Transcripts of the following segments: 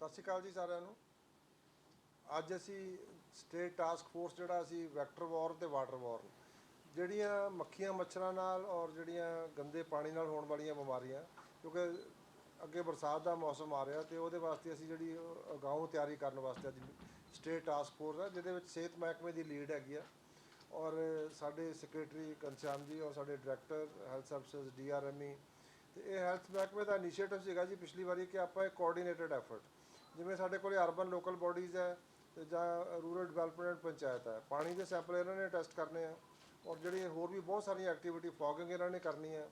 ਸਤਿ ਸ਼੍ਰੀ ਅਕਾਲ ਜੀ ਸਾਰਿਆਂ ਨੂੰ। ਅੱਜ ਅਸੀਂ ਸਟੇਟ ਟਾਸਕ ਫੋਰਸ ਜਿਹੜਾ ਅਸੀਂ ਵੈਕਟਰ ਵਾਰ ਤੇ ਵਾਟਰ ਵਾਰ ਜਿਹੜੀਆਂ ਮੱਖੀਆਂ ਮੱਛਰਾਂ ਨਾਲ ਔਰ ਜਿਹੜੀਆਂ ਗੰਦੇ ਪਾਣੀ ਨਾਲ ਹੋਣ ਵਾਲੀਆਂ ਬਿਮਾਰੀਆਂ ਕਿਉਂਕਿ ਅੱਗੇ ਬਰਸਾਤ ਦਾ ਮੌਸਮ ਆ ਰਿਹਾ ਤੇ ਉਹਦੇ ਵਾਸਤੇ ਅਸੀਂ ਜਿਹੜੀ ਅ, ਅਗਾਊਂ ਤਿਆਰੀ ਕਰਨ ਵਾਸਤੇ ਅੱਜ ਸਟੇਟ ਟਾਸਕ ਫੋਰਸ ਹੈ ਜਿਹਦੇ ਵਿੱਚ ਸਿਹਤ ਮਹਿਕਮੇ ਦੀ ਲੀਡ ਹੈਗੀ ਆ। ਔਰ ਸਾਡੇ ਸੈਕਟਰੀ ਘਨਸ਼ਿਆਮ ਜੀ ਔਰ ਸਾਡੇ ਡਾਇਰੈਕਟਰ ਹੈਲਥ ਸਰਵਿਸਿਜ਼ ਡੀਆਰਐਮਈ ਤੇ ਇਹ ਹੈਲਥ ਮਹਿਕਮੇ ਦਾ ਇਨੀਸ਼ੀਏਟਿਵ ਸੀਗਾ ਜੀ ਪਿਛਲੀ ਵਾਰੀ ਕਿ ਆਪਾਂ ਇੱਕ ਕੋਆਰਡੀਨੇਟਡ ਐਫਰਟ ਜਿਵੇਂ ਸਾਡੇ ਕੋਲੇ ਅਰਬਨ ਲੋਕਲ ਬਾਡੀਜ਼ ਹੈ ਤੇ ਜਾਂ ਰੂਰਲ ਡਿਵੈਲਪਮੈਂਟ ਪੰਚਾਇਤ ਹੈ, ਪਾਣੀ ਦੇ ਸੈਂਪਲ ਇਹਨਾਂ ਨੇ ਟੈਸਟ ਕਰਨੇ ਆ ਔਰ ਜਿਹੜੀ ਹੋਰ ਵੀ ਬਹੁਤ ਸਾਰੀਆਂ ਐਕਟੀਵਿਟੀ ਫੌਗਿੰਗ ਇਹਨਾਂ ਨੇ ਕਰਨੀ ਹੈ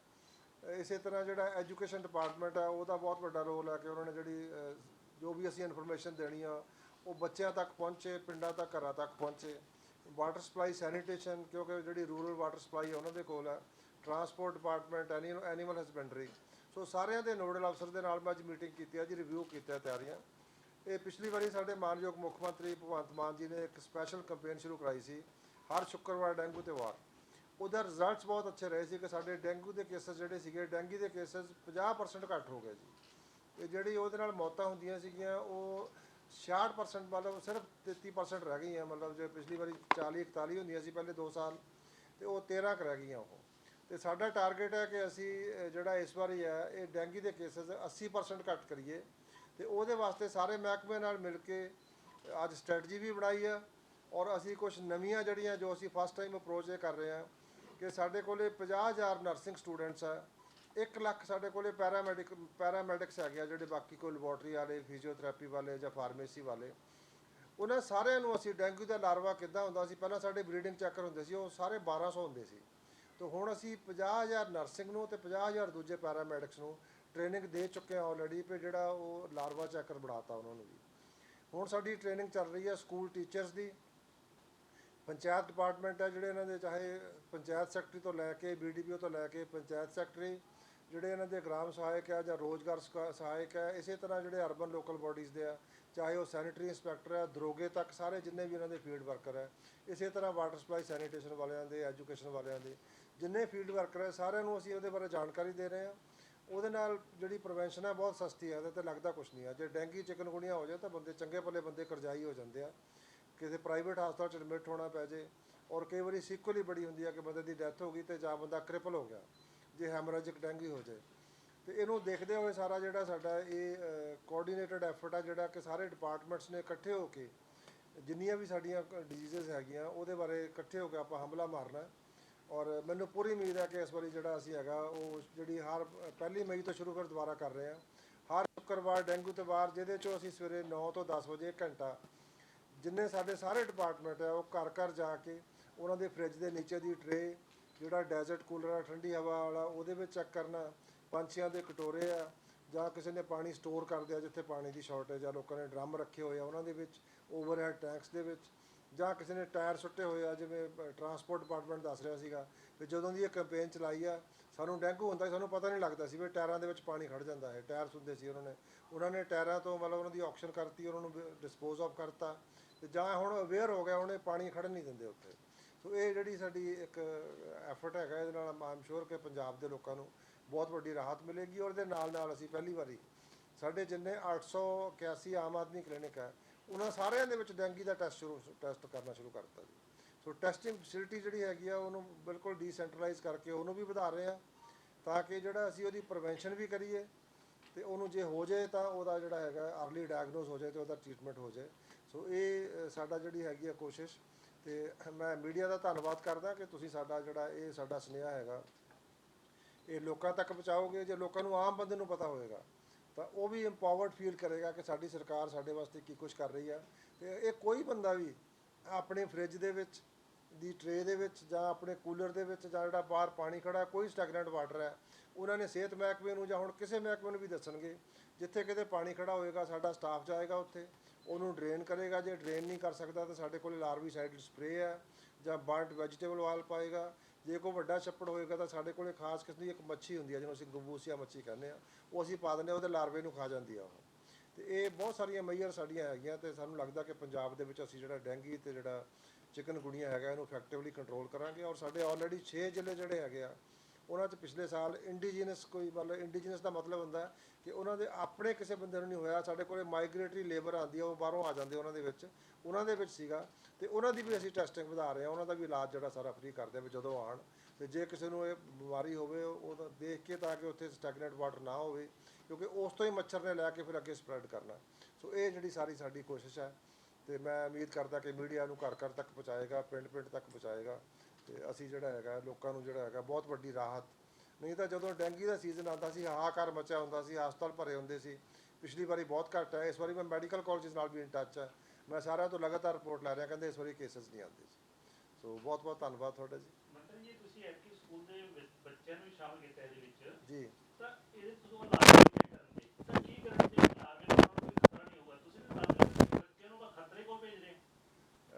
ਇਸੇ ਤਰ੍ਹਾਂ ਜਿਹੜਾ ਐਜੂਕੇਸ਼ਨ ਡਿਪਾਰਟਮੈਂਟ ਹੈ, ਉਹਦਾ ਬਹੁਤ ਵੱਡਾ ਰੋਲ ਹੈ ਕਿ ਉਹਨਾਂ ਨੇ ਜਿਹੜੀ ਜੋ ਵੀ ਅਸੀਂ ਇਨਫੋਰਮੇਸ਼ਨ ਦੇਣੀ ਆ ਉਹ ਬੱਚਿਆਂ ਤੱਕ ਪਹੁੰਚੇ, ਪਿੰਡਾਂ ਤੱਕ, ਘਰਾਂ ਤੱਕ ਪਹੁੰਚੇ। ਵਾਟਰ ਸਪਲਾਈ ਸੈਨੀਟੇਸ਼ਨ ਕਿਉਂਕਿ ਜਿਹੜੀ ਰੂਰਲ ਵਾਟਰ ਸਪਲਾਈ ਹੈ ਉਹਨਾਂ ਦੇ ਕੋਲ ਹੈ। Transport department animal husbandry so ਸਾਰਿਆਂ ਦੇ ਨੋਡਲ ਅਫਸਰ ਦੇ ਨਾਲ ਮੈਂ ਅੱਜ ਮੀਟਿੰਗ ਕੀਤੀ ਹੈ ਜੀ ਰਿਵਿਊ ਕੀਤਾ ਤਿਆਰੀਆਂ। ਇਹ ਪਿਛਲੀ ਵਾਰੀ ਸਾਡੇ ਮਾਨਯੋਗ ਮੁੱਖ ਮੰਤਰੀ ਭਗਵੰਤ ਮਾਨ ਜੀ ਨੇ ਇੱਕ ਸਪੈਸ਼ਲ ਕੈਂਪੇਨ ਸ਼ੁਰੂ ਕਰਾਈ ਸੀ, ਹਰ ਸ਼ੁੱਕਰਵਾਰ ਡੈਂਗੂ ਤੇ ਵਾਰ ਉਹਦਾ ਰਿਜ਼ਲਟਸ ਬਹੁਤ ਅੱਛੇ ਰਹੇ ਸੀ ਕਿ ਸਾਡੇ ਡੈਂਗੂ ਦੇ ਕੇਸਸ ਜਿਹੜੇ ਸੀਗੇ, ਡੈਂਗੀ ਦੇ ਕੇਸਸ 50% ਘੱਟ ਹੋ ਗਏ ਜੀ। ਤੇ ਜਿਹੜੀ ਉਹਦੇ ਨਾਲ ਮੌਤਾਂ ਹੁੰਦੀਆਂ ਸੀਗੀਆਂ, ਉਹ 66% ਮਤਲਬ ਸਿਰਫ 33% ਰਹਿ ਗਈਆਂ, ਮਤਲਬ ਜੇ ਪਿਛਲੀ ਵਾਰੀ 40 41 ਹੁੰਦੀਆਂ ਸੀ ਪਹਿਲੇ 2 ਸਾਲ, ਤੇ ਉਹ 13 ਕੁ ਰਹਿ ਗਈਆਂ ਉਹ। ਤੇ ਸਾਡਾ ਟਾਰਗੇਟ ਹੈ ਕਿ ਅਸੀਂ ਜਿਹੜਾ ਇਸ ਵਾਰੀ ਹੈ, ਇਹ ਡੈਂਗੀ ਦੇ ਕੇਸਸ 80% ਘੱਟ ਕਰੀਏ। ਤੇ ਉਹਦੇ ਵਾਸਤੇ ਸਾਰੇ ਮਹਿਕਮੇ ਨਾਲ ਮਿਲ ਕੇ ਅੱਜ ਸਟ੍ਰੈਟਜੀ ਵੀ ਬਣਾਈ ਆ ਔਰ ਅਸੀਂ ਕੁਝ ਨਵੀਆਂ ਜਿਹੜੀਆਂ ਜੋ ਅਸੀਂ ਫਸਟ ਟਾਈਮ ਅਪਰੋਚ ਇਹ ਕਰ ਰਹੇ ਹਾਂ ਕਿ ਸਾਡੇ ਕੋਲੇ 50000 ਨਰਸਿੰਗ ਸਟੂਡੈਂਟਸ ਆ 1 ਲੱਖ ਸਾਡੇ ਕੋਲੇ ਪੈਰਾਮੈਡਿਕ ਪੈਰਾਮੈਡਿਕਸ ਹੈਗੇ ਆ ਜਿਹੜੇ ਬਾਕੀ ਕੋਈ ਲੈਬੋਰਟਰੀ ਵਾਲੇ ਫਿਜ਼ੀਓਥੈਰੇਪੀ ਵਾਲੇ ਜਾਂ ਫਾਰਮੇਸੀ ਵਾਲੇ। ਉਹਨਾਂ ਸਾਰਿਆਂ ਨੂੰ ਅਸੀਂ ਡੈਂਗੂ ਦਾ ਲਾਰਵਾ ਕਿੱਦਾਂ ਹੁੰਦਾ ਸੀ? ਪਹਿਲਾਂ ਸਾਡੇ ਬਰੀਡਿੰਗ ਚੈੱਕਰ ਹੁੰਦੇ ਸੀ, ਉਹ ਸਾਰੇ 1200 ਹੁੰਦੇ ਸੀ। ਤੇ ਹੁਣ ਅਸੀਂ 50000 ਨਰਸਿੰਗ ਨੂੰ ਤੇ 50000 ਦੂਜੇ ਪੈਰਾਮੈਡਿਕਸ ਨੂੰ ਟ੍ਰੇਨਿੰਗ ਦੇ ਚੁੱਕੇ ਹਾਂ ਆਲਰੇਡੀ ਤੇ ਜਿਹੜਾ ਉਹ ਲਾਰਵਾ ਚੱਕਰ ਬਣਾਤਾ ਉਹਨਾਂ ਨੂੰ ਵੀ। ਹੁਣ ਸਾਡੀ ਟ੍ਰੇਨਿੰਗ ਚੱਲ ਰਹੀ ਹੈ ਸਕੂਲ ਟੀਚਰਸ ਦੀ। ਪੰਚਾਇਤ ਡਿਪਾਰਟਮੈਂਟ ਹੈ ਜਿਹੜੇ ਇਹਨਾਂ ਦੇ, ਚਾਹੇ ਪੰਚਾਇਤ ਸੈਕਟਰੀ ਤੋਂ ਲੈ ਕੇ ਬੀਡੀਪੀਓ ਤੋਂ ਲੈ ਕੇ ਪੰਚਾਇਤ ਸੈਕਟਰੀ ਜਿਹੜੇ ਇਹਨਾਂ ਦੇ ਗ੍ਰਾਮ ਸਹਾਇਕ ਆ ਜਾਂ ਰੋਜ਼ਗਾਰ ਸਹਾਇਕ ਹੈ, ਇਸੇ ਤਰ੍ਹਾਂ ਜਿਹੜੇ ਅਰਬਨ ਲੋਕਲ ਬਾਡੀਜ਼ ਦੇ ਆ, ਚਾਹੇ ਉਹ ਸੈਨੀਟਰੀ ਇੰਸਪੈਕਟਰ ਹੈ, ਦਰੋਗੇ ਤੱਕ ਸਾਰੇ ਜਿੰਨੇ ਵੀ ਇਹਨਾਂ ਦੇ ਫੀਲਡ ਵਰਕਰ ਹੈ, ਇਸੇ ਤਰ੍ਹਾਂ ਵਾਟਰ ਸਪਲਾਈ ਸੈਨੀਟੇਸ਼ਨ ਵਾਲਿਆਂ ਦੇ ਐਜੂਕੇਸ਼ਨ ਵਾਲਿਆਂ ਦੇ, ਜਿੰਨੇ ਫੀਲਡ ਵਰਕਰ ਹੈ, ਸਾਰਿਆਂ ਨੂੰ ਅਸੀਂ ਉਹਦੇ ਬਾਰੇ ਜਾਣਕਾਰੀ ਦੇ ਰਹੇ ਹਾਂ। ਉਹਦੇ ਨਾਲ ਜਿਹੜੀ ਪ੍ਰੀਵੈਂਸ਼ਨ ਹੈ ਬਹੁਤ ਸਸਤੀ ਹੈ ਇਹਦੇ ਤੇ ਲੱਗਦਾ ਕੁਝ ਨਹੀਂ ਹੈ ਜੇ ਡੈਂਗੀ ਚਿਕਨਗੁਣੀਆ ਹੋ ਜਾਏ ਤਾਂ ਬੰਦੇ ਚੰਗੇ ਭਲੇ ਬੰਦੇ ਕਰਜ਼ਾਈ ਹੋ ਜਾਂਦੇ ਆ। ਕਿਸੇ ਪ੍ਰਾਈਵੇਟ ਹਸਪਤਾਲ ਚ ਐਡਮਿਟ ਹੋਣਾ ਪੈ ਜੇ, ਔਰ ਕਈ ਵਾਰੀ ਸੀਕੁਅਲ ਬੜੀ ਹੁੰਦੀ ਹੈ ਕਿ ਬੰਦੇ ਦੀ ਡੈਥ ਹੋ ਗਈ ਤੇ ਜਾਂ ਬੰਦਾ ਕ੍ਰਿਪਲ ਹੋ ਗਿਆ, ਜੇ ਹੈਮਰੇਜਿਕ ਡੈਂਗੀ ਹੋ ਜਾਏ। ਤੇ ਇਹਨੂੰ ਦੇਖਦੇ ਹੋਏ ਸਾਰਾ ਜਿਹੜਾ ਸਾਡਾ ਇਹ ਕੋਆਰਡੀਨੇਟਡ ਐਫਰਟ ਆ, ਜਿਹੜਾ ਕਿ ਸਾਰੇ ਡਿਪਾਰਟਮੈਂਟਸ ਨੇ ਇਕੱਠੇ ਹੋ ਕੇ, ਜਿੰਨੀਆਂ ਵੀ ਸਾਡੀਆਂ ਡਿਜ਼ੀਜ਼ਸ ਹੈਗੀਆਂ, ਉਹਦੇ ਬਾਰੇ ਇਕੱਠੇ ਹੋ ਕੇ ਆਪਾਂ ਹਮਲਾ ਮਾਰਨਾ। ਔਰ ਮੈਨੂੰ ਪੂਰੀ ਉਮੀਦ ਹੈ ਕਿ ਇਸ ਵਾਰੀ ਜਿਹੜਾ ਅਸੀਂ ਹੈਗਾ, ਉਹ ਜਿਹੜੀ ਹਰ, ਪਹਿਲੀ ਮਈ ਤੋਂ ਸ਼ੁਰੂ ਕਰ, ਦੁਬਾਰਾ ਕਰ ਰਹੇ ਹਾਂ। ਹਰ ਸ਼ੁੱਕਰਵਾਰ, ਡੈਂਗੂ ਤੇ ਵਾਰ, ਜਿਹਦੇ ਚੋਂ ਅਸੀਂ ਸਵੇਰੇ 9 ਤੋਂ 10 ਵਜੇ ਘੰਟਾ ਜਿੰਨੇ ਸਾਡੇ ਸਾਰੇ ਡਿਪਾਰਟਮੈਂਟ ਆ ਉਹ ਘਰ ਘਰ ਜਾ ਕੇ ਉਹਨਾਂ ਦੇ ਫ੍ਰਿਜ ਦੇ ਨੀਚੇ ਦੀ ਟਰੇ ਜਿਹੜਾ ਡੈਜ਼ਰਟ ਕੂਲਰ ਆ ਠੰਡੀ ਹਵਾ ਵਾਲਾ, ਉਹਦੇ ਵਿੱਚ ਚੈੱਕ ਕਰਨਾ, ਪੰਛੀਆਂ ਦੇ ਕਟੋਰੇ ਆ, ਜਾਂ ਕਿਸੇ ਨੇ ਪਾਣੀ ਸਟੋਰ ਕਰਦੇ ਆ ਜਿੱਥੇ ਪਾਣੀ ਦੀ ਸ਼ਾਰਟੇਜ ਆ, ਲੋਕਾਂ ਨੇ ਡਰਮ ਰੱਖੇ ਹੋਏ ਆ, ਉਹਨਾਂ ਦੇ ਵਿੱਚ ਓਵਰਹੈਡ ਟੈਂਕਸ ਦੇ ਵਿੱਚ। ਜਾਂ ਕਿਸੇ ਨੇ ਟਾਇਰ ਸੁੱਟੇ ਹੋਏ ਆ, ਜਿਵੇਂ ਟਰਾਂਸਪੋਰਟ ਡਿਪਾਰਟਮੈਂਟ ਦੱਸ ਰਿਹਾ ਸੀਗਾ ਵੀ ਜਦੋਂ ਦੀ ਇਹ ਕੈਂਪੇਨ ਚਲਾਈ ਆ, ਸਾਨੂੰ ਡੈਂਗੂ ਹੁੰਦਾ ਸੀ, ਸਾਨੂੰ ਪਤਾ ਨਹੀਂ ਲੱਗਦਾ ਸੀ ਵੀ ਟਾਇਰਾਂ ਦੇ ਵਿੱਚ ਪਾਣੀ ਖੜ ਜਾਂਦਾ ਹੈ, ਟਾਇਰ ਸੁੱਦੇ ਸੀ ਉਹਨਾਂ ਨੇ। ਉਹਨਾਂ ਨੇ ਟਾਇਰਾਂ ਤੋਂ ਮਤਲਬ ਉਹਨਾਂ ਦੀ ਆਕਸ਼ਨ ਕਰਤੀ, ਉਹਨਾਂ ਨੂੰ ਡਿਸਪੋਜ਼ ਆਫ ਕਰਤਾ ਤੇ ਜਾਂ ਹੁਣ ਅਵੇਅਰ ਹੋ ਗਿਆ ਉਹਨੇ ਪਾਣੀ ਖੜਨ ਨਹੀਂ ਦਿੰਦੇ ਉੱਥੇ। ਸੋ ਇਹ ਜਿਹੜੀ ਸਾਡੀ ਇੱਕ ਐਫਰਟ ਹੈਗਾ, ਇਹਦੇ ਨਾਲ ਆਮ ਸ਼ੋਰ ਕਿ ਪੰਜਾਬ ਦੇ ਲੋਕਾਂ ਨੂੰ ਬਹੁਤ ਵੱਡੀ ਰਾਹਤ ਮਿਲੇਗੀ ਔਰ ਇਹਦੇ ਨਾਲ ਨਾਲ ਅਸੀਂ ਪਹਿਲੀ ਵਾਰੀ ਸਾਡੇ ਜਿੰਨੇ 881 ਆਮ ਆਦਮੀ ਕਲੀਨਿਕ ਹੈ ਉਹਨਾਂ ਸਾਰਿਆਂ ਦੇ ਵਿੱਚ ਡੈਂਗੀ ਦਾ ਟੈਸਟ ਸ਼ੁਰੂ, ਟੈਸਟ ਕਰਨਾ ਸ਼ੁਰੂ ਕਰਤਾ ਜੀ। ਸੋ ਟੈਸਟਿੰਗ ਫੈਸਿਲਿਟੀ ਜਿਹੜੀ ਹੈਗੀ ਆ, ਉਹਨੂੰ ਬਿਲਕੁਲ ਡੀਸੈਂਟਰਲਾਈਜ਼ ਕਰਕੇ ਉਹਨੂੰ ਵੀ ਵਧਾ ਰਹੇ ਆ, ਤਾਂ ਕਿ ਜਿਹੜਾ ਅਸੀਂ ਉਹਦੀ ਪ੍ਰੀਵੈਂਸ਼ਨ ਵੀ ਕਰੀਏ ਤੇ ਉਹਨੂੰ ਜੇ ਹੋ ਜਾਏ ਤਾਂ ਉਹਦਾ ਜਿਹੜਾ ਹੈਗਾ ਅਰਲੀ ਡਾਇਗਨੋਸ ਹੋ ਜਾਏ ਤੇ ਉਹਦਾ ਟ੍ਰੀਟਮੈਂਟ ਹੋ ਜਾਏ। ਸੋ ਇਹ ਸਾਡਾ ਜਿਹੜੀ ਹੈਗੀ ਆ ਕੋਸ਼ਿਸ਼ ਤੇ ਮੈਂ ਮੀਡੀਆ ਦਾ ਧੰਨਵਾਦ ਕਰਦਾ ਕਿ ਤੁਸੀਂ ਸਾਡਾ ਜਿਹੜਾ ਇਹ ਸਾਡਾ ਸੁਨੇਹਾ ਹੈਗਾ, ਇਹ ਲੋਕਾਂ ਤੱਕ ਪਹੁੰਚਾਓਗੇ, ਜੇ ਲੋਕਾਂ ਨੂੰ ਆਮ ਬੰਦੇ ਨੂੰ ਪਤਾ ਹੋਏਗਾ। ਤਾਂ ਉਹ ਵੀ ਇੰਪਾਵਰਡ ਫੀਲ ਕਰੇਗਾ ਕਿ ਸਾਡੀ ਸਰਕਾਰ ਸਾਡੇ ਵਾਸਤੇ ਕੀ ਕੁਝ ਕਰ ਰਹੀ ਆ। ਤੇ ਇਹ ਕੋਈ ਬੰਦਾ ਵੀ ਆਪਣੇ ਫ੍ਰਿਜ ਦੇ ਵਿੱਚ, ਦੀ ਟਰੇ ਦੇ ਵਿੱਚ ਜਾਂ ਆਪਣੇ ਕੂਲਰ ਦੇ ਵਿੱਚ ਜਾਂ ਜਿਹੜਾ ਬਾਹਰ ਪਾਣੀ ਖੜਾ, ਕੋਈ ਸਟੈਗਨੈਂਟ ਵਾਟਰ ਹੈ, ਉਹਨਾਂ ਨੇ ਸਿਹਤ ਮਹਿਕਮੇ ਨੂੰ ਜਾਂ ਹੁਣ ਕਿਸੇ ਮਹਿਕਮੇ ਨੂੰ ਵੀ ਦੱਸਣਗੇ, ਜਿੱਥੇ ਕਿਤੇ ਪਾਣੀ ਖੜਾ ਹੋਏਗਾ, ਸਾਡਾ ਸਟਾਫ ਜਾਏਗਾ ਉੱਥੇ, ਉਹਨੂੰ ਡਰੇਨ ਕਰੇਗਾ। ਜੇ ਡਰੇਨ ਨਹੀਂ ਕਰ ਸਕਦਾ ਤਾਂ ਸਾਡੇ ਕੋਲ ਲਾਰਵੀ ਸਾਈਡ ਸਪਰੇ ਹੈ ਜਾਂ ਬਰਨਟ ਵੈਜੀਟੇਬਲ ਵਾਲ ਪਾਏਗਾ। ਜੇ ਕੋਈ ਵੱਡਾ ਛੱਪੜ ਹੋਏਗਾ ਤਾਂ ਸਾਡੇ ਕੋਲੇ ਖਾਸ ਕਿਸਮ ਦੀ ਇੱਕ ਮੱਛੀ ਹੁੰਦੀ ਹੈ ਜਿਹਨੂੰ ਅਸੀਂ ਗੰਬੂਸੀਆ ਮੱਛੀ ਕਹਿੰਦੇ ਆ। ਉਹ ਅਸੀਂ ਪਾ ਦਿੰਦੇ ਹਾਂ ਉਹਦੇ ਲਾਰਵੇ ਨੂੰ ਖਾ ਜਾਂਦੀ ਆ ਉਹ। ਤੇ ਇਹ ਬਹੁਤ ਸਾਰੀਆਂ ਮਈਅਰ ਸਾਡੀਆਂ ਹੈਗੀਆਂ ਤੇ ਸਾਨੂੰ ਲੱਗਦਾ ਕਿ ਪੰਜਾਬ ਦੇ ਵਿੱਚ ਅਸੀਂ ਜਿਹੜਾ ਡੈਂਗੀ ਤੇ ਜਿਹੜਾ ਚਿਕਨ ਗੁਣੀਆਂ ਹੈਗਾ, ਇਹਨੂੰ ਇਫੈਕਟਿਵਲੀ ਕੰਟਰੋਲ ਕਰਾਂਗੇ ਔਰ ਸਾਡੇ ਆਲਰੇਡੀ 6 ਜ਼ਿਲ੍ਹੇ ਜਿਹੜੇ ਹੈਗੇ ਆ ਉਹਨਾਂ 'ਚ ਪਿਛਲੇ ਸਾਲ ਇੰਡੀਜੀਨਸ ਕੋਈ ਮਤਲਬ ਇੰਡੀਜੀਨਸ ਦਾ ਮਤਲਬ ਹੁੰਦਾ ਹੈ ਕਿ ਉਹਨਾਂ ਦੇ ਆਪਣੇ ਕਿਸੇ ਬੰਦੇ ਨੂੰ ਨਹੀਂ ਹੋਇਆ, ਸਾਡੇ ਕੋਲੇ ਮਾਈਗ੍ਰੇਟਰੀ ਲੇਬਰ ਆਉਂਦੀ ਆ, ਉਹ ਬਾਹਰੋਂ ਆ ਜਾਂਦੇ ਉਹਨਾਂ ਦੇ ਵਿੱਚ, ਉਹਨਾਂ ਦੇ ਵਿੱਚ ਸੀਗਾ ਤੇ ਉਹਨਾਂ ਦੀ ਵੀ ਅਸੀਂ ਟੈਸਟਿੰਗ ਵਧਾ ਰਹੇ ਹਾਂ, ਉਹਨਾਂ ਦਾ ਵੀ ਇਲਾਜ ਜਿਹੜਾ ਸਾਰਾ ਫ੍ਰੀ ਕਰਦੇ ਵੀ ਜਦੋਂ ਆਣ ਤੇ ਜੇ ਕਿਸੇ ਨੂੰ ਇਹ ਬਿਮਾਰੀ ਹੋਵੇ, ਉਹ ਤਾਂ ਦੇਖ ਕੇ ਤਾਂ ਕਿ ਉੱਥੇ ਸਟੈਗਨੈਂਟ ਵਾਟਰ ਨਾ ਹੋਵੇ, ਕਿਉਂਕਿ ਉਸ ਤੋਂ ਹੀ ਮੱਛਰ ਨੇ ਲੈ ਕੇ ਫਿਰ ਅੱਗੇ ਸਪਰੈਡ ਕਰਨਾ। ਸੋ ਇਹ ਜਿਹੜੀ ਸਾਰੀ ਸਾਡੀ ਕੋਸ਼ਿਸ਼ ਹੈ ਤੇ ਮੈਂ ਉਮੀਦ ਕਰਦਾ ਕਿ ਮੀਡੀਆ ਨੂੰ ਘਰ ਘਰ ਤੱਕ ਪਹੁੰਚਾਏਗਾ, ਪਿੰਡ ਪਿੰਡ ਤੱਕ ਪਹੁੰਚਾਏਗਾ। ਤੇ ਅਸੀਂ ਜਿਹੜਾ ਹੈਗਾ ਲੋਕਾਂ ਨੂੰ ਜਿਹੜਾ ਹੈਗਾ ਬਹੁਤ ਵੱਡੀ ਰਾਹਤ। ਨਹੀਂ ਤਾਂ ਜਦੋਂ ਡੈਂਗੀ ਦਾ ਸੀਜ਼ਨ ਆਉਂਦਾ ਸੀ ਹਾਹਾਕਾਰ ਮਚਿਆ ਹੁੰਦਾ ਸੀ ਹਸਪਤਾਲ ਭਰੇ ਹੁੰਦੇ ਸੀ ਪਿਛਲੀ ਵਾਰੀ ਬਹੁਤ ਘੱਟ ਹੈ। ਇਸ ਵਾਰੀ ਮੈਂ ਮੈਡੀਕਲ ਕਾਲਜਸ ਨਾਲ ਵੀ ਇਨ ਟੱਚ ਹੈ। ਮੈਂ ਸਾਰਿਆਂ ਤੋਂ ਲਗਾਤਾਰ ਰਿਪੋਰਟ ਲੈ ਰਿਹਾ ਕਹਿੰਦੇ ਇਸ ਵਾਰੀ ਕੇਸਸ ਨਹੀਂ ਆਉਂਦੇ ਸੀ ਸੋ ਬਹੁਤ ਬਹੁਤ ਧੰਨਵਾਦ ਤੁਹਾਡਾ ਜੀ। ਮੰਤਰੀ ਜੀ ਤੁਸੀਂ ਐਤਕੀ ਸਕੂਲ ਦੇ ਬੱਚਿਆਂ ਨੂੰ ਸ਼ਾਮਲ ਕੀਤਾ ਇਹਦੇ ਵਿੱਚ। ਜੀ ਤਾਂ ਇਹਦੇ ਤੋਂ ਲਾਰਵੇ ਕਰਨਗੇ ਤਾਂ ਕੀ ਕਰਨ ਦੇ ਲਾਰਵੇ ਨਾਲ ਕੋਈ ਖਤਰਾ ਨਹੀਂ ਹੋਊਗਾ ਤੁਸੀਂ ਤਾਂ ਦੱਸ ਰਹੇ ਹੋ ਕਿ ਬੱਚਿਆਂ ਨੂੰ ਤਾਂ ਖਤਰੇ ਕੋਲ ਭੇਜ ਰਹੇ ਹੋ।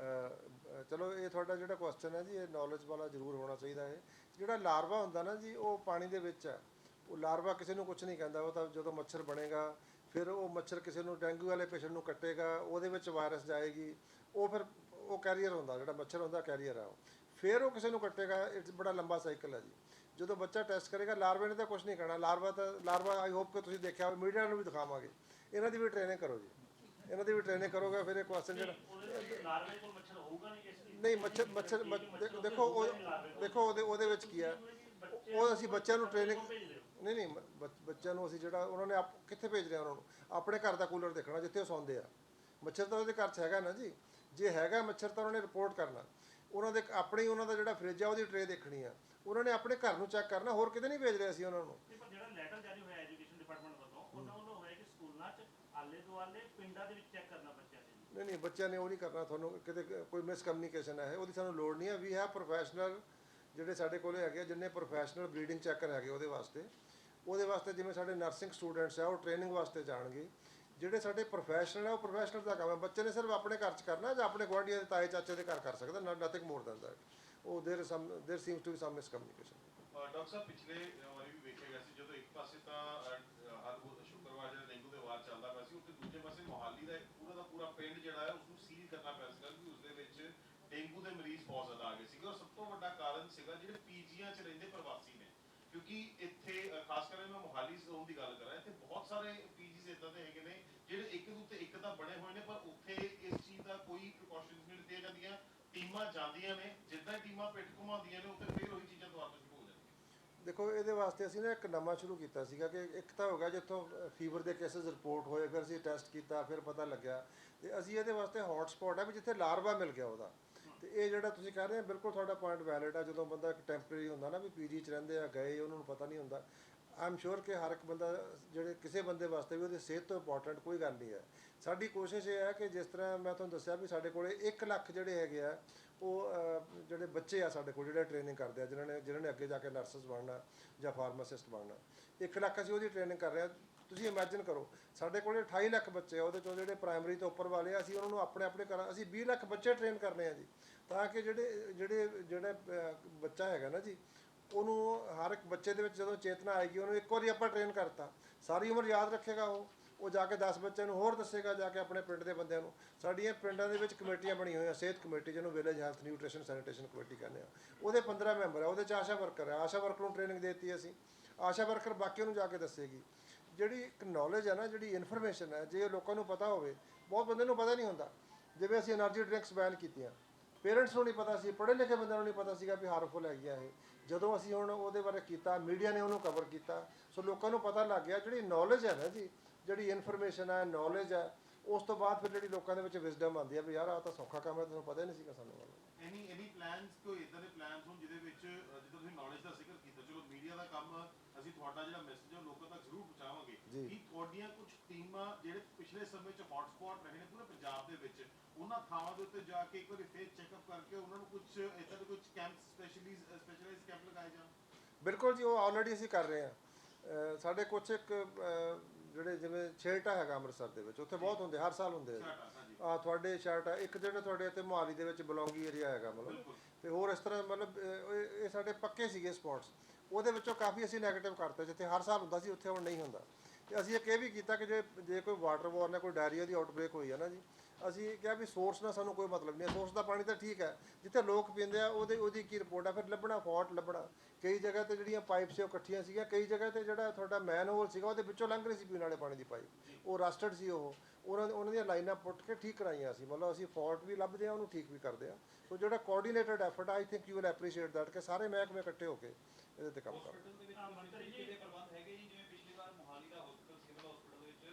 ਅਹ, ਚਲੋ ਇਹ ਤੁਹਾਡਾ ਜਿਹੜਾ ਕੁਐਸਚਨ ਹੈ ਜੀ, ਇਹ ਨੌਲੇਜ ਵਾਲਾ ਜ਼ਰੂਰ ਹੋਣਾ ਚਾਹੀਦਾ ਹੈ ਜਿਹੜਾ ਲਾਰਵਾ ਹੁੰਦਾ ਨਾ ਜੀ, ਉਹ ਪਾਣੀ ਦੇ ਵਿੱਚ ਹੈ। ਉਹ ਲਾਰਵਾ ਕਿਸੇ ਨੂੰ ਕੁਝ ਨਹੀਂ ਕਹਿੰਦਾ, ਉਹ ਤਾਂ ਜਦੋਂ ਮੱਛਰ ਬਣੇਗਾ, ਫਿਰ ਉਹ ਮੱਛਰ ਕਿਸੇ ਨੂੰ ਡੈਂਗੂ ਵਾਲੇ ਪੇਸ਼ੈਂਟ ਨੂੰ ਕੱਟੇਗਾ, ਉਹਦੇ ਵਿੱਚ ਵਾਇਰਸ ਜਾਏਗੀ। ਉਹ ਫਿਰ, ਉਹ ਕੈਰੀਅਰ ਹੁੰਦਾ, ਜਿਹੜਾ ਮੱਛਰ ਹੁੰਦਾ ਕੈਰੀਅਰ ਆ ਉਹ। ਫਿਰ ਉਹ ਕਿਸੇ ਨੂੰ ਕੱਟੇਗਾ ਇਟਸ ਬੜਾ ਲੰਬਾ ਸਾਈਕਲ ਹੈ ਜੀ। ਜਦੋਂ ਬੱਚਾ ਟੈਸਟ ਕਰੇਗਾ ਲਾਰਵੇ ਨੇ ਤਾਂ ਕੁਝ ਨਹੀਂ ਕਰਨਾ ਲਾਰਵਾ ਤਾਂ ਲਾਰਵਾ ਆਈ ਹੋਪ ਕਿ ਤੁਸੀਂ ਦੇਖਿਆ ਹੋਵੇ ਮੀਡੀਆ ਨੂੰ ਵੀ ਦਿਖਾਵਾਂਗੇ। ਇਹਨਾਂ ਦੀ ਵੀ ਟ੍ਰੇਨਿੰਗ ਕਰੋ ਜੀ। ਇਹਨਾਂ ਦੀ ਵੀ ਟ੍ਰੇਨਿੰਗ ਕਰੋਗੇ, ਫਿਰ ਇਹ ਕੁਐਸਚਨ ਜਿਹੜਾ ਲਾਰਵੇ ਕੋਲ ਮੱਛਰ ਹੋਊਗਾ ਨਹੀਂ ਇਸ ਨਹੀਂ, ਮੱਛਰ ਮੱਛਰ ਮੱਛ- ਦੇਖੋ, ਉਹ ਦੇਖੋ, ਉਹਦੇ ਉਹਦੇ ਵਿੱਚ ਕੀ ਹੈ? ਉਹ ਅਸੀਂ ਬੱਚਿਆਂ ਨੂੰ ਟ੍ਰੇਨਿੰਗ ਨਹੀਂ ਨਹੀਂ ਬੱਚ- ਬੱਚਿਆਂ ਨੂੰ ਅਸੀਂ ਜਿਹੜਾ ਉਹਨਾਂ ਨੇ ਆਪ- ਕਿੱਥੇ ਭੇਜ ਰਿਹਾ ਉਹਨਾਂ ਨੂੰ? ਆਪਣੇ ਘਰ ਦਾ ਕੂਲਰ ਦੇਖਣਾ, ਜਿੱਥੇ ਉਹ ਸੌਂਦੇ ਆ। ਮੱਛਰ ਤਾਂ ਉਹਦੇ ਘਰ 'ਚ ਹੈਗਾ ਨਾ ਜੀ। ਜੇ ਹੈਗਾ ਮੱਛਰ ਤਾਂ ਉਹਨਾਂ ਨੇ ਰਿਪੋਰਟ ਕਰਨਾ। ਉਹਨਾਂ ਦੇ ਆਪਣੇ ਹੀ ਉਹਨਾਂ ਦਾ ਜਿਹੜਾ ਫ੍ਰਿਜ ਆ, ਉਹਦੀ ਟਰੇ ਦੇਖਣੀ ਆ। ਉਹਨਾਂ ਨੇ ਆਪਣੇ ਘਰ ਨੂੰ ਚੈੱਕ ਕਰਨਾ, ਹੋਰ ਕਿਤੇ ਨਹੀਂ ਭੇਜ ਰਿਹਾ ਅਸੀਂ ਉਹਨਾਂ ਨੂੰ? ਤੇ ਪਰ ਜਿਹੜਾ ਲੈਟਰ ਜਾਰੀ ਹੋਇਆ ਐਜੂਕੇਸ਼ਨ ਡਿਪਾਰਟਮੈਂਟ ਵੱਲੋਂ ਉਹਨਾਂ ਵੱਲੋਂ ਹੋਇਆ ਕਿ ਸਕੂਲਾਂ 'ਚ ਆਲੇ ਦੁਆਲੇ ਪਿੰਡਾਂ ਦੇ ਵਿੱਚ ਚੈੱਕ ਕਰਨਾ ਬੱਚਿਆਂ ਨਹੀਂ ਨਹੀਂ ਬੱਚਿਆਂ ਨੇ ਉਹ ਨਹੀਂ ਕਰਨਾ ਤੁਹਾਨੂੰ ਕਿਤੇ ਕੋਈ ਮਿਸਕਮਿਊਨੀਕੇਸ਼ਨ ਹੈ ਉਹਦੀ ਸਾਨੂੰ ਲੋੜ ਨਹੀਂ ਹੈ ਵੀ ਹੈ ਪ੍ਰੋਫੈਸ਼ਨਲ ਜਿਹੜੇ ਸਾਡੇ ਕੋਲੇ ਹੈਗੇ ਆ, ਜਿੰਨੇ ਪ੍ਰੋਫੈਸ਼ਨਲ ਬਰੀਡਿੰਗ ਚੈੱਕਰ ਹੈਗੇ ਉਹਦੇ ਵਾਸਤੇ ਉਹਦੇ ਵਾਸਤੇ ਜਿਵੇਂ ਸਾਡੇ ਨਰਸਿੰਗ ਸਟੂਡੈਂਟਸ ਆ ਉਹ ਟ੍ਰੇਨਿੰਗ ਵਾਸਤੇ ਜਾਣਗੇ ਜਿਹੜੇ ਸਾਡੇ ਪ੍ਰੋਫੈਸ਼ਨਲ ਆ ਉਹ ਪ੍ਰੋਫੈਸ਼ਨਲ ਦਾ ਕੰਮ ਹੈ ਬੱਚੇ ਨੇ ਸਿਰਫ ਆਪਣੇ ਘਰ 'ਚ ਕਰਨਾ ਜਾਂ ਆਪਣੇ ਗੁਆਂਢੀਆਂ ਦੇ ਤਾਏ ਚਾਚੇ ਦੇ ਘਰ ਕਰ ਸਕਦਾ ਨਥਿੰਗ ਮੋਰ ਦੈਨ ਦੈਟ ਉਹ there some there seems to be some miscommunication uh doctor ਸਾਹਿਬ ਪਿਛਲੇ ਅਹ ਵਾਰੀ ਵੀ ਵੇਖਿਆ ਗਿਆ ਸੀ ਜਦੋਂ ਇੱਕ ਪਾਸੇ ਤਾਂ ਜਿਹੜਾ ਚੱਲਦਾ ਪਿਆ ਸੀ, ਉੱਥੇ ਦੂਜੇ ਪਾਸੇ ਮੋਹਾਲੀ ਦਾ ਪੂਰਾ ਦਾ ਪੂਰਾ ਪਿੰਡ ਜਿਹੜਾ ਹੈ ਉਸ ਨੂੰ ਸੀਲ ਕਰਨਾ ਪਿਆ ਸੀਗਾ ਕਿ ਉਸ ਦੇ ਵਿੱਚ ਡੇਂਗੂ ਦੇ ਮਰੀਜ਼ ਬਹੁਤ ਜ਼ਿਆਦਾ ਆ ਗਏ ਸੀਗੇ ਔਰ ਸਭ ਤੋਂ ਵੱਡਾ ਕਾਰਨ ਸੀਗਾ ਜਿਹੜੇ ਪੀਜੀਆਂ 'ਚ ਰਹਿੰਦੇ ਪ੍ਰਵਾਸੀ ਨੇ। ਕਿਉਂਕਿ ਇੱਥੇ ਖਾਸ ਕਰਕੇ ਮੈਂ ਮੋਹਾਲੀ ਜ਼ੋਨ ਦੀ ਗੱਲ ਕਰਾਂ, ਇੱਥੇ ਬਹੁਤ ਸਾਰੇ ਪੀਜੀਸ ਇਦਾਂ ਦੇ ਹੈਗੇ ਨੇ ਜਿਹੜੇ ਇੱਕ ਦੇ ਉੱਤੇ ਇੱਕ ਤਾਂ ਬਣੇ ਹੋਏ ਨੇ, ਪਰ ਉੱਥੇ ਇਸ ਚੀਜ਼ ਦਾ ਕੋਈ ਪ੍ਰੀਕਾਸ਼ਨਸ ਨਹੀਂ ਲਿੱਤੀਆਂ ਜਾਂਦੀਆਂ। ਟੀਮਾਂ ਜਾਂਦੀਆਂ ਨੇ, ਜਿੱਦਾਂ ਟੀਮਾਂ ਪਿੱਠ ਘੁਮਾਉਂਦੀਆਂ ਨੇ, ਉੱਥੇ ਫਿਰ ਉਹੀ ਚੀਜ਼ਾਂ ਦੁਬਾਰਾ ਤੋਂ ਸ਼ੁਰੂ ਹੋ ਜਾਂਦੀਆਂ ਦੇਖੋ, ਇਹਦੇ ਵਾਸਤੇ ਅਸੀਂ ਨਾ ਇੱਕ ਨਵਾਂ ਸ਼ੁਰੂ ਕੀਤਾ ਸੀਗਾ ਕਿ ਇੱਕ ਤਾਂ ਹੋਗਾ ਜਿੱਥੋਂ ਫੀਵਰ ਦੇ ਕੇਸਸ ਰਿਪੋਰਟ ਹੋਏ, ਫਿਰ ਅਸੀਂ ਟੈਸਟ ਕੀਤਾ, ਫਿਰ ਪਤਾ ਲੱਗਿਆ। ਤੇ ਅਸੀਂ ਇਹਦੇ ਵਾਸਤੇ ਹੌਟ ਸਪੌਟ ਹੈ ਵੀ ਜਿੱਥੇ ਲਾਰਵਾ ਮਿਲ ਗਿਆ ਉਹਦਾ। ਤੇ ਇਹ ਜਿਹੜਾ ਤੁਸੀਂ ਕਹਿ ਰਹੇ ਹੋ, ਬਿਲਕੁਲ ਤੁਹਾਡਾ ਪੁਆਇੰਟ ਵੈਲਿਡ ਆ। ਜਦੋਂ ਬੰਦਾ ਇੱਕ ਟੈਂਪਰੇਰੀ ਹੁੰਦਾ ਨਾ ਵੀ ਪੀਜੀ 'ਚ ਰਹਿੰਦੇ ਆ, ਗਏ, ਉਹਨਾਂ ਨੂੰ ਪਤਾ ਨਹੀਂ ਹੁੰਦਾ। ਆਮ ਸ਼ੋਰ ਕਿ ਹਰ ਇੱਕ ਬੰਦਾ, ਜਿਹੜੇ ਕਿਸੇ ਬੰਦੇ ਵਾਸਤੇ ਵੀ ਉਹਦੀ ਸਿਹਤ ਤੋਂ ਇੰਪੋਰਟੈਂਟ ਕੋਈ ਗੱਲ ਨਹੀਂ ਹੈ। ਸਾਡੀ ਕੋਸ਼ਿਸ਼ ਇਹ ਹੈ ਕਿ ਜਿਸ ਤਰ੍ਹਾਂ ਮੈਂ ਤੁਹਾਨੂੰ ਦੱਸਿਆ ਵੀ ਸਾਡੇ ਕੋਲੇ 1 ਲੱਖ ਜਿਹੜੇ ਹੈਗੇ ਆ ਉਹ ਅਹ, ਜਿਹੜੇ ਬੱਚੇ ਆ ਸਾਡੇ ਕੋਲ ਜਿਹੜੇ ਟ੍ਰੇਨਿੰਗ ਕਰਦੇ ਆ ਜਿਨ੍ਹਾਂ ਨੇ ਜਿਨ੍ਹਾਂ ਨੇ ਅੱਗੇ ਜਾ ਕੇ ਨਰਸਸ ਬਣਨਾ ਜਾਂ ਫਾਰਮਾਸਿਸਟ ਬਣਨਾ 1 ਲੱਖ ਅਸੀਂ ਉਹਦੀ ਟ੍ਰੇਨਿੰਗ ਕਰ ਰਹੇ ਹਾਂ ਤੁਸੀਂ ਇਮੇਜਿਨ ਕਰੋ ਸਾਡੇ ਕੋਲ 28 ਲੱਖ ਬੱਚੇ ਆ ਉਹਦੇ ਚੋਂ ਜਿਹੜੇ ਪ੍ਰਾਇਮਰੀ ਤੋਂ ਉੱਪਰ ਵਾਲੇ ਆ ਅਸੀਂ ਉਹਨਾਂ ਨੂੰ ਆਪਣੇ ਆਪਣੇ ਘਰਾਂ ਅਸੀਂ 20 ਲੱਖ ਬੱਚੇ ਟ੍ਰੇਨ ਕਰਨੇ ਆ ਜੀ। ਤਾਂ ਕਿ ਜਿਹੜੇ ਜਿਹੜੇ ਜਿਹੜਾ ਅਹ, ਬੱਚਾ ਹੈਗਾ ਨਾ ਜੀ ਉਹਨੂੰ ਹਰ ਇੱਕ ਬੱਚੇ ਦੇ ਵਿੱਚ ਜਦੋਂ ਚੇਤਨਾ ਆਏਗੀ ਉਹਨੂੰ ਇੱਕ ਵਾਰੀ ਆਪਾਂ ਟ੍ਰੇਨ ਕਰਤਾ। ਸਾਰੀ ਉਮਰ ਯਾਦ ਰੱਖੇਗਾ ਉਹ। ਉਹ ਜਾ ਕੇ 10 ਬੱਚਿਆਂ ਨੂੰ ਹੋਰ ਦੱਸੇਗਾ ਜਾ ਕੇ ਆਪਣੇ ਪਿੰਡ ਦੇ ਬੰਦਿਆਂ ਨੂੰ। ਸਾਡੀਆਂ ਪਿੰਡਾਂ ਦੇ ਵਿੱਚ ਕਮੇਟੀਆਂ ਬਣੀ ਹੋਈਆਂ, ਸਿਹਤ ਕਮੇਟੀ ਜਿਹਨੂੰ village health nutrition sanitation committee ਕਹਿੰਦੇ ਆ। ਉਹਦੇ 15 ਮੈਂਬਰ ਆ, ਉਹਦੇ ਚ ਆਸ਼ਾ ਵਰਕਰ ਆ। ਆਸ਼ਾ ਵਰਕਰ ਨੂੰ ਟ੍ਰੇਨਿੰਗ ਦਿੱਤੀ ਅਸੀਂ। ਆਸ਼ਾ ਵਰਕਰ ਬਾਕੀਆਂ ਨੂੰ ਜਾ ਕੇ ਦੱਸੇਗੀ। ਜਿਹੜੀ ਇੱਕ ਨੌਲੇਜ ਹੈ ਨਾ, ਜਿਹੜੀ ਇਨਫੋਰਮੇਸ਼ਨ ਹੈ ਜੇ ਲੋਕਾਂ ਨੂੰ ਪਤਾ ਹੋਵੇ, ਬਹੁਤ ਬੰਦੇ ਨੂੰ ਪਤਾ ਨਹੀਂ ਹੁੰਦਾ। ਜਿਵੇਂ ਅਸੀਂ એનર્ਜੀ ਡਰਿੰਕਸ ਬੈਨ ਕੀਤੀਆਂ। ਪੇਰੈਂਟਸ ਨੂੰ ਨਹੀਂ ਪਤਾ ਸੀ, ਪੜ੍ਹੇ ਲਿਖੇ ਬੰਦਿਆਂ ਨੂੰ ਨਹੀਂ ਪਤਾ ਸੀਗਾ ਵੀ ਹਾਰਮਫੁਲ ਹੈਗੀ ਆ ਇਹ। ਜਦੋਂ ਅਸੀਂ ਹੁਣ ਉਹਦੇ ਬਾਰੇ ਕੀਤਾ ਮੀਡੀਆ ਨੇ ਉਹਨੂੰ ਕਵਰ ਕੀਤਾ। ਸੋ ਲੋਕਾਂ ਨੂੰ ਪਤਾ ਲੱਗ ਗਿਆ, ਜਿਹੜੀ ਨੌਲੇਜ ਹੈ ਨਾ ਜੀ ਜਿਹੜੀ ਇਨਫੋਰਮੇਸ਼ਨ ਹੈ ਨੌਲੇਜ ਹੈ ਉਸ ਤੋਂ ਬਾਅਦ ਫਿਰ ਜਿਹੜੀ ਲੋਕਾਂ ਦੇ ਵਿੱਚ ਵਿਜ਼ਡਮ ਆਉਂਦੀ ਹੈ ਵੀ ਯਾਰ ਆਹ ਤਾਂ ਸੌਖਾ ਕੰਮ ਹੈ ਤੁਹਾਨੂੰ ਪਤਾ ਹੀ ਨਹੀਂ ਸੀਗਾ ਸਾਨੂੰ। ਐਨੀ ਐਨੀ ਪਲਾਨਸ ਕੋਈ ਇਦਾਂ ਦੇ ਪਲਾਨਸ ਹੋਣ ਜਿਹਦੇ ਵਿੱਚ ਜਿੱਦਾਂ ਤੁਸੀਂ ਨੌਲੇਜ ਦਾ ਜ਼ਿਕਰ ਕੀਤਾ ਚਲੋ ਮੀਡੀਆ ਦਾ ਕੰਮ ਅਸੀਂ ਤੁਹਾਡਾ ਜਿਹੜਾ ਮੈਸੇਜ ਹੈ ਲੋਕਾਂ ਤੱਕ ਜ਼ਰੂਰ ਪਹੁੰਚਾਵਾਂਗੇ। ਕਿ ਤੁਹਾਡੀਆਂ ਕੁਝ ਟੀਮਾਂ ਜਿਹੜੇ ਪਿਛਲੇ ਸਮੇਂ 'ਚ ਹੌਟ ਸਪੌਟ ਰਹੇ ਨੇ ਪੂਰੇ ਪੰਜਾਬ ਦੇ ਵਿੱਚ ਉਹਨਾਂ ਥਾਵਾਂ ਦੇ ਉੱਤੇ ਜਾ ਕੇ ਇੱਕ ਵਾਰੀ ਫੇਰ ਚੈੱਕਅਪ ਕਰਕੇ ਉਹਨਾਂ ਨੂੰ ਕੁਝ ਇਦਾਂ ਦੇ ਕੁਝ ਕੈਂਪ ਸਪੈਸ਼ਲੀਜ਼ ਸਪੈਸ਼ਲਾਈਜ਼ ਕੈਂਪ ਲਗਾਏ ਜਾਣ। ਬਿਲਕੁਲ ਜੀ ਉਹ ਆਲਰੇਡੀ ਅਸੀਂ ਕਰ ਰਹੇ ਹਾਂ। ਸਾਡੇ ਕੁਝ ਇੱਕ ਜਿਹੜੇ ਜਿਵੇਂ ਛੇਟਾ ਹੈਗਾ ਅੰਮ੍ਰਿਤਸਰ ਦੇ ਵਿੱਚ ਉੱਥੇ ਬਹੁਤ ਹੁੰਦੇ ਹਰ ਸਾਲ ਹੁੰਦੇ ਆ ਤੁਹਾਡੇ ਆ ਇੱਕ ਜਿਹੜੇ ਤੁਹਾਡੇ ਇੱਥੇ ਮੁਹਾਲੀ ਦੇ ਵਿੱਚ ਬਲੌਂਗੀ ਏਰੀਆ ਹੈਗਾ ਮਤਲਬ। ਤੇ ਹੋਰ ਇਸ ਤਰ੍ਹਾਂ ਮਤਲਬ ਇਹ ਇਹ ਸਾਡੇ ਪੱਕੇ ਸੀਗੇ ਸਪੌਟਸ ਉਹਦੇ ਵਿੱਚੋਂ ਕਾਫੀ ਅਸੀਂ 네ਗੇਟਿਵ ਕਰਤੇ ਜਿੱਥੇ ਹਰ ਸਾਲ ਹੁੰਦਾ ਸੀ ਉੱਥੇ ਹੁਣ ਨਹੀਂ ਹੁੰਦਾ। ਤੇ ਅਸੀਂ ਇੱਕ ਇਹ ਵੀ ਕੀਤਾ ਕਿ ਜੇ ਜੇ ਕੋਈ ਵਾਟਰ ਵਾਰਨ ਹੈ ਕੋਈ ਡਾਇਰੀਆ ਦੀ ਆਊਟਬ੍ਰੇਕ ਹੋਈ ਹੈ ਨਾ ਜੀ, ਅਸੀਂ ਕਿਹਾ ਵੀ ਸੋਰਸ ਨਾਲ ਸਾਨੂੰ ਕੋਈ ਮਤਲਬ ਨਹੀਂ ਹੈ। ਸੋਰਸ ਦਾ ਪਾਣੀ ਤਾਂ ਠੀਕ ਹੈ, ਜਿੱਥੇ ਲੋਕ ਪੀਂਦੇ ਆ, ਉਹਦੇ, ਉਹਦੀ ਕੀ ਰਿਪੋਰਟ ਆ? ਫਿਰ ਲੱਭਣਾ ਫਾਲਟ ਲੱਭਣਾ। ਕਈ ਜਗ੍ਹਾ ਤੇ ਜਿਹੜੀਆਂ ਪਾਈਪ ਸੀ ਉਹ ਇਕੱਠੀਆਂ ਸੀਗੀਆਂ, ਕਈ ਜਗ੍ਹਾ ਤੇ ਜਿਹੜਾ ਤੁਹਾਡਾ ਮੈਨ ਹੋਲ ਸੀਗਾ, ਉਹਦੇ ਵਿੱਚੋਂ ਲੰਘ ਰਹੀ ਸੀ ਪੀਣ ਵਾਲੇ ਪਾਣੀ ਦੀ ਪਾਈਪ ਉਹ ਰਸਟਡ ਸੀ ਉਹ। ਉਹਨਾਂ ਉਹਨਾਂ ਦੀਆਂ ਲਾਈਨਾਂ ਪੁੱਟ ਕੇ ਠੀਕ ਕਰਾਈਆਂ ਸੀ ਮਤਲਬ ਅਸੀਂ ਫਾਲਟ ਵੀ ਲੱਭਦੇ ਆ, ਉਹਨੂੰ ਠੀਕ ਵੀ ਕਰਦੇ ਆ। ਸੋ ਜਿਹੜਾ coordinated effort I think you will appreciate that ਕਿ ਸਾਰੇ ਮਹਿਕਮੇ ਇਕੱਠੇ ਹੋ ਕੇ ਇਹਦੇ ਤੇ ਕੰਮ ਕਰਨ ਹਸਪੀਟਲ ਦੇ ਵਿੱਚ ਜੀ। ਦੇ ਪ੍ਰਬੰਧ ਹੈਗੇ ਜੀ? ਜਿਵੇਂ ਪਿਛਲੀ ਵਾਰ ਮੋਹਾਲੀ ਦਾ ਹਸਪੀਟਲ ਸਿਵਲ ਹਸਪੀਟਲ ਵਿੱਚ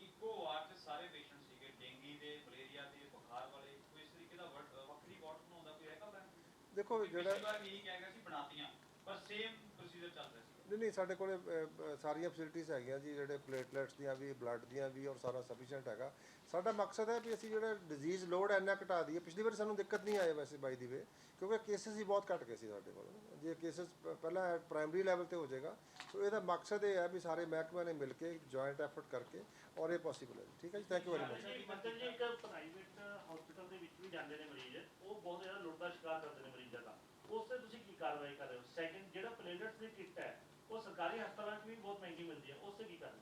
ਇੱਕੋ ਵਾਰ 'ਚ ਸਾਰੇ ਪੇਸ਼ੈਂਟ ਸੀਗੇ। ਡੇਂਗੀ ਦੇ ਮਲੇਰੀਆ ਦੇ ਬੁਖਾਰ ਵਾਲੇ। ਕੋਈ ਇਸ ਤਰੀਕੇ ਦਾ ਵਰਡ- ਵੱਖਰੀ ਵਾਰਡ ਬਣਾਉਂਦਾ ਕੋਈ ਹੈਗਾ ਪਲਾਨ ਦੇਖੋ ਜਿਹੜਾ ਪਿਛਲੀ ਵਾਰ ਵੀ ਇਹੀ ਕਹਿ ਗਿਆ ਸੀ ਬਣਾਤੀਆਂ ਪਰ ਸੇਮ ਪ੍ਰੋਸੀਜਰ ਚੱਲ ਰਿਹਾ ਸੀ। ਨਹੀਂ ਨਹੀਂ ਸਾਡੇ ਕੋਲੇ ਅ, ਅ, ਸਾਰੀਆਂ ਫੈਸਿਲਿਟੀਆਂ ਹੈਗੀਆਂ ਜੀ ਜਿਹੜੇ ਪਲੇਟਲੈਟਸ ਦੀਆਂ ਵੀ ਬਲੱਡ ਦੀਆਂ ਵੀ ਔਰ ਸਾਰਾ ਸਫੀਸ਼ੀਐਂਟ ਹੈਗਾ। ਸਾਡਾ ਮਕਸਦ ਹੈ ਵੀ ਅਸੀਂ ਜਿਹੜਾ ਡਿਜ਼ੀਜ਼ ਲੋਡ ਇੰਨਾ ਘਟਾ ਦਈਏ। ਪਿਛਲੀ ਵਾਰ ਸਾਨੂੰ ਦਿੱਕਤ ਨਹੀਂ ਆਈ ਵੈਸੇ ਬਾਈ ਦੀ ਵੇ ਕਿਉਂਕਿ ਕੇਸਿਸ ਹੀ ਬਹੁਤ ਘਟ ਗਏ ਸੀ ਸਾਡੇ ਕੋਲ। ਜੇ ਕੇਸਿਸ ਪਹਿਲਾਂ ਪ੍ਰਾਇਮਰੀ ਲੈਵਲ ਤੇ ਹੋ ਜਾਏਗਾ ਸੋ ਇਹਦਾ ਮਕਸਦ ਇਹ ਹੈ ਵੀ ਸਾਰੇ ਮਹਿਕਮਿਆਂ ਨੇ ਮਿਲ ਕੇ ਜੁਆਇੰਟ ਐਫਰਟ ਕਰਕੇ ਔਰ ਇਹ ਪੋਸੀਬਲ ਹੈ ਜੀ। ਠੀਕ ਹੈ ਜੀ? ਥੈਂਕ ਯੂ ਵੈਰੀ ਮਚ ਜੀ ਮੰਤਰੀ ਜੀ ਇੱਕ ਪ੍ਰਾਈਵੇਟ ਹਸਪੀਟਲ ਦੇ ਵਿੱਚ ਵੀ ਜਾਂਦੇ ਨੇ ਮਰੀਜ਼। ਉਹ ਬਹੁਤ ਜ਼ਿਆਦਾ ਲੁੱਟ ਦਾ ਸ਼ਿਕਾਰ ਕਰਦੇ ਨੇ ਮਰੀਜ਼ਾਂ ਦਾ। ਉਸ ਤੇ ਤੁਸੀਂ ਕੀ ਕਾਰਵਾਈ ਕਰ ਰਹੇ ਹੋ? ਸੈਕਿੰਡ ਜਿਹੜਾ ਪਲੇਟਲੈਟਸ ਦੀ ਕਿੱਟ ਹੈ ਉਹ ਸਰਕਾਰੀ ਹਸਪਤਾਲਾਂ 'ਚ ਵੀ ਬਹੁਤ ਮਹਿੰਗੀ ਮਿਲਦੀ ਹੈ ਉਸ ਤੇ ਕੀ ਕਰ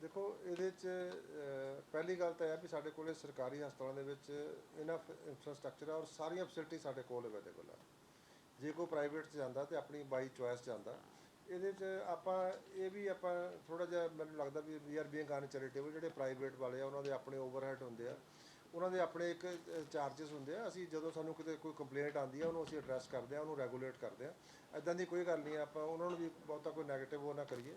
ਦੇਖੋ ਇਹਦੇ ਚ ਅ, ਪਹਿਲੀ ਗੱਲ ਤਾਂ ਇਹ ਹੈ ਵੀ ਸਾਡੇ ਕੋਲੇ ਸਰਕਾਰੀ ਹਸਪਤਾਲਾਂ ਦੇ ਵਿੱਚ ਇਨਫ ਇਨਫਰਾਸਟ੍ਰਕਚਰ ਹੈ ਔਰ ਸਾਰੀਆਂ ਫੈਸਿਲਿਟੀ ਸਾਡੇ ਕੋਲ ਅਵੇਲੇਬਲ ਹੈ ਜੇ ਕੋਈ ਪ੍ਰਾਈਵੇਟ 'ਚ ਜਾਂਦਾ ਤੇ ਆਪਣੀ ਬਾਈ ਚੁਆਇਸ ਜਾਂਦਾ। ਇਹਦੇ 'ਚ ਆਪਾਂ ਇਹ ਵੀ ਆਪਾਂ ਥੋੜਾ ਜਿਹਾ ਮੈਨੂੰ ਲੱਗਦਾ ਵੀ ਵੀ ਆਰ ਬੀਇੰਗ ਅਨਚੈਰੀਟੇਬਲ ਜਿਹੜੇ ਪ੍ਰਾਈਵੇਟ ਵਾਲੇ ਆ ਉਹਨਾਂ ਦੇ ਆਪਣੇ ਓਵਰਹੈਡ ਹੁੰਦੇ ਆ। ਉਹਨਾਂ ਦੇ ਆਪਣੇ ਇੱਕ ਚਾਰजेस ਹੁੰਦੇ ਆ। ਅਸੀਂ ਜਦੋਂ ਸਾਨੂੰ ਕਿਤੇ ਕੋਈ ਕੰਪਲੇਂਟ ਆਉਂਦੀ ਆ, ਉਹਨੂੰ ਅਸੀਂ ਐਡਰੈਸ ਕਰਦੇ ਆ, ਉਹਨੂੰ ਰੈਗੂਲੇਟ ਕਰਦੇ ਆ। ਐਦਾਂ ਦੀ ਕੋਈ ਗੱਲ ਨਹੀਂ ਆਪਾਂ ਉਹਨਾਂ ਨੂੰ ਵੀ ਬਹੁਤਾ ਕੋਈ ਨੈਗੇਟਿਵ ਉਹ ਨਾ ਕਰੀਏ।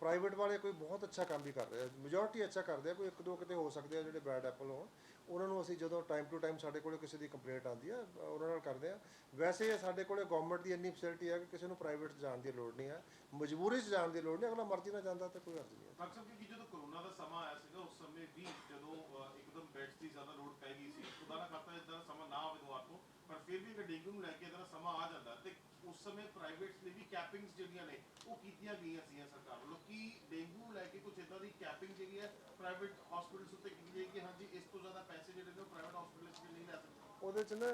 ਪ੍ਰਾਈਵੇਟ ਵਾਲੇ ਕੋਈ ਬਹੁਤ ਅੱਛਾ ਕੰਮ ਵੀ ਕਰ ਰਹੇ ਆ। ਮੈਜੋਰਟੀ ਅੱਛਾ ਕਰਦੇ ਆ, ਕੋਈ ਇੱਕ ਦੋ ਕਿਤੇ ਹੋ ਸਕਦੇ ਆ ਜਿਹੜੇ ਬੈਡ ਐਪਲ ਹੋਣ। ਉਹਨਾਂ ਨੂੰ ਅਸੀਂ ਜਦੋਂ ਟਾਈਮ ਟੂ ਟਾਈਮ ਸਾਡੇ ਕੋਲੇ ਕਿਸੇ ਦੀ ਕੰਪਲੇਂਟ ਆਉਂਦੀ ਆ, ਉਹਨਾਂ ਨਾਲ ਕਰਦੇ ਆ। ਵੈਸੇ ਸਾਡੇ ਕੋਲੇ ਗਵਰਨਮੈਂਟ ਦੀ ਇੰਨੀ ਫੈਸਿਲਿਟੀ ਹੈ ਕਿ ਕਿਸੇ ਨੂੰ ਪ੍ਰਾਈਵੇਟ 'ਚ ਜਾਣ ਦੀ ਲੋੜ ਨਹੀਂ ਹੈ ਮਜਬੂਰੀ 'ਚ ਜਾਣ ਦੀ ਲੋੜ ਨਹੀਂ, ਅਗਲਾ ਮਰਜ਼ੀ ਨਾਲ ਜਾਂਦਾ ਤਾਂ ਕੋਈ ਅਰਜ਼ ਨਹੀਂ ਹੈ ਡਾਕਟਰ ਸਾਹਿਬ ਕਿ ਜਦੋਂ ਕਰੋਨਾ ਦਾ ਸਮਾਂ ਆਇਆ ਸੀਗਾ, ਉਸ ਸਮੇਂ ਵੀ ਜਦੋਂ ਅਹ, ਇੱਕਦਮ ਬੈਡਸ ਦੀ ਜ਼ਿਆਦਾ ਲੋਡ ਪੈ ਗਈ ਸੀ ਖੁਦਾ ਨਾ ਕਰਤਾ ਇਦਾਂ ਦਾ ਸਮਾਂ ਨਾ ਆਵੇ ਦੁਬਾਰਾ ਤੋਂ ਪਰ ਫਿਰ ਵੀ ਅਗਰ ਡੇਂਗੂ ਨੂੰ ਲੈ ਕੇ ਇਦਾਂ ਸਮਾਂ ਆ ਜਾਂਦਾ ਤੇ ਉਸ ਸਮੇਂ ਪ੍ਰਾਈਵੇਟਸ ਲਈ ਵੀ ਕੈਪਿੰਗਸ ਜਿਹੜੀਆਂ ਨੇ, ਉਹ ਕੀਤੀਆਂ ਗਈਆਂ ਸੀਗੀਆਂ ਸਰਕਾਰ ਵੱਲੋਂ। ਕੀ ਡੇਂਗੂ ਨੂੰ ਲੈ ਕੇ ਕੁਝ ਇਦਾਂ ਦੀ ਕੈਪਿੰਗ ਜਿਹੜੀ ਹੈ ਪ੍ਰਾਈਵੇਟ ਹਸਪੀਟਲਸ ਉੱਤੇ ਕੀਤੀ ਜਾਏਗੀ ਕਿ ਹਾਂਜੀ, ਇਸ ਤੋਂ ਜ਼ਿਆਦਾ ਪੈਸੇ ਜਿਹੜੇ ਨੇ ਪ੍ਰਾਈਵੇਟ ਹਸਪੀਟਲਸ 'ਚ ਨਹੀਂ ਲੈ ਸਕਦੇ? ਉਹਦੇ 'ਚ ਨਾ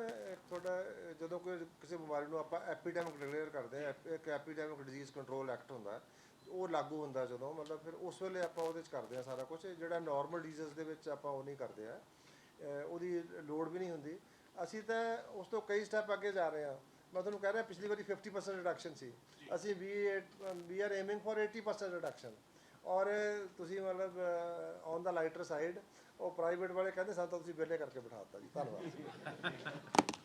ਤੁਹਾਡਾ, ਜਦੋਂ ਕੋਈ ਕਿਸੇ ਬਿਮਾਰੀ ਨੂੰ ਆਪਾਂ ਐਪੀਡੈਮਿਕ ਡਿਕਲੇਅਰ ਕਰਦੇ ਆ ਇੱਕ ਐਪੀਡੈਮਿਕ ਡਿਜ਼ੀਜ਼ ਕੰਟਰੋਲ ਐਕਟ ਹੁੰਦਾ, ਉਹ ਲਾਗੂ ਹੁੰਦਾ ਜਦੋਂ, ਮਤਲਬ ਫਿਰ ਉਸ ਵੇਲੇ ਆਪਾਂ ਉਹਦੇ 'ਚ ਕਰਦੇ ਆ ਸਾਰਾ ਕੁਝ ਜਿਹੜਾ ਨਾਰਮਲ ਡਿਜ਼ੀਜ਼ ਦੇ ਵਿੱਚ ਆਪਾਂ ਉਹ ਨਹੀਂ ਕਰਦੇ ਆ ਉਹਦੀ ਲੋੜ ਵੀ ਨਹੀਂ ਹੁੰਦੀ। ਅਸੀਂ ਤਾਂ ਉਸ ਤੋਂ ਕਈ ਸਟੈਪ ਅੱਗੇ ਜਾ ਰਹੇ ਆ ਮੈਂ ਤੁਹਾਨੂੰ ਕਹਿ ਰਿਹਾ ਪਿਛਲੀ ਵਾਰੀ 50% ਰਿਡਕਸ਼ਨ ਸੀ। ਅਸੀਂ ਵੀ we are aiming for 80% reduction ਔਰ ਤੁਸੀਂ ਮਤਲਬ ਔਨ ਦਾ ਲਾਈਟਰ ਸਾਈਡ ਉਹ ਪ੍ਰਾਈਵੇਟ ਵਾਲੇ ਕਹਿੰਦੇ ਸਾਨੂੰ ਤਾਂ ਤੁਸੀਂ ਵਿਹਲੇ ਕਰਕੇ ਬਿਠਾ ਦਿੱਤਾ ਜੀ। ਧੰਨਵਾਦ।